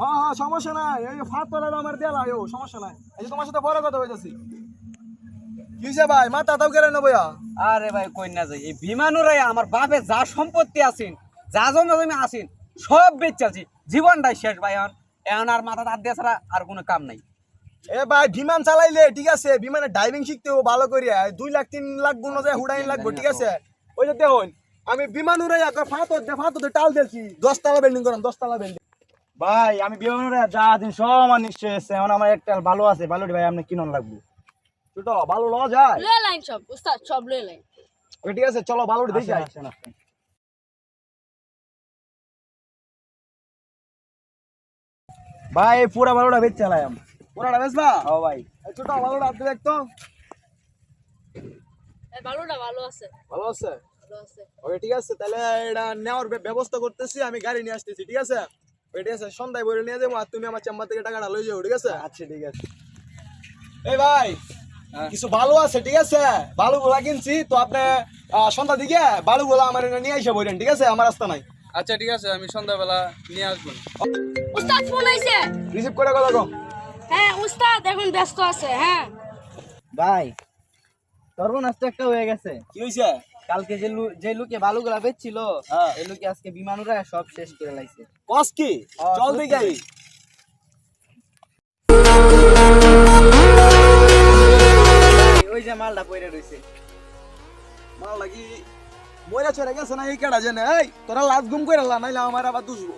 হ্যাঁ হ্যাঁ সমস্যা নাই। এই ফাত তোলা আমার দেলা আয়ো সমস্যা নাই। এই যে তোমার সাথে বড় কথা হইতাছি কি হইছে ভাই মাথা দাও কেন বইয়া আরে ভাই না যাই। এই বিমানুরাই আমার বাপে যা সম্পত্তি আছেন যা জমি জমি আছেন সব বেচাছি জীবনটাই শেষ ভাই এখন এখন আর মাথা হাত দিয়ে ছাড়া আর কোনো কাম নাই। এ ভাই বিমান চালাইলে ঠিক আছে বিমানে ড্রাইভিং শিখতে হবে ভালো করিয়া। দুই লাখ তিন লাখ গুণ যায় হুডাইন লাগবো ঠিক আছে? ওই যে দেখুন আমি বিমান উড়াই দে ফাতর টাল দিয়েছি। দশতলা বিল্ডিং করাম দশতলা বিল্ডিং ভাই আমি বিমানের যা দিন সব আমার নিশ্চয় এসছে এখন আমার একটা ভালো আছে ভালো ভাই আপনি কিনন লাগবে? ছোট ভালো ল যায়? লয়ে লাইন সব উস্তাদ সব লয়ে লাইন। ঠিক আছে চলো ভালো দেখি যাই। ভাই পুরা ভালোটা বেচ চালাই আমি। পুরাটা বেসবা ও ভাই। এই ছোট ভালোটা আপনি দেখতো এই ভালোটা ভালো আছে। ভালো আছে? ভালো আছে। ওকে ঠিক আছে তাহলে এটা নেওয়ার ব্যবস্থা করতেছি আমি গাড়ি নিয়ে আসতেছি ঠিক আছে? ঠিক আছে? সন্ধ্যায় বলে নিয়ে যাব আর তুমি আমার চেম্বার থেকে টাকাটা লই যাও ঠিক আছে? আচ্ছা ঠিক আছে। এই ভাই কিছু ভালো আছে ঠিক আছে? বালু গোলা কিনছি তো আপনি সন্ধ্যা দিকে বালু গোলা আমার নিয়ে আইসা বলেন ঠিক আছে? আমার রাস্তা নাই। আচ্ছা ঠিক আছে আমি সন্ধ্যাবেলা নিয়ে আসব। উস্তাদ ফোন আইছে? রিসিভ করে কথা কম হ্যাঁ উস্তাদ এখন ব্যস্ত আছে হ্যাঁ। ভাই সর্বনাশ একটা হয়ে গেছে। কি হইছে? কালকে যে লু- যে লুকে বালুগুলা বেচছিল হ্যাঁ। এই লুকে আজকে বিমান উড়ায় সব শেষ করে লাইছে। কস কি? হ্যাঁ, চল দেখি। ওই যে মালটা পড়ে রইছে। মাল লাগি মইরা চলে গেছে না এই কেডা জানে? এই তোরা লাজ গুম কইরা লা নাইলে আমার আবার দুসবো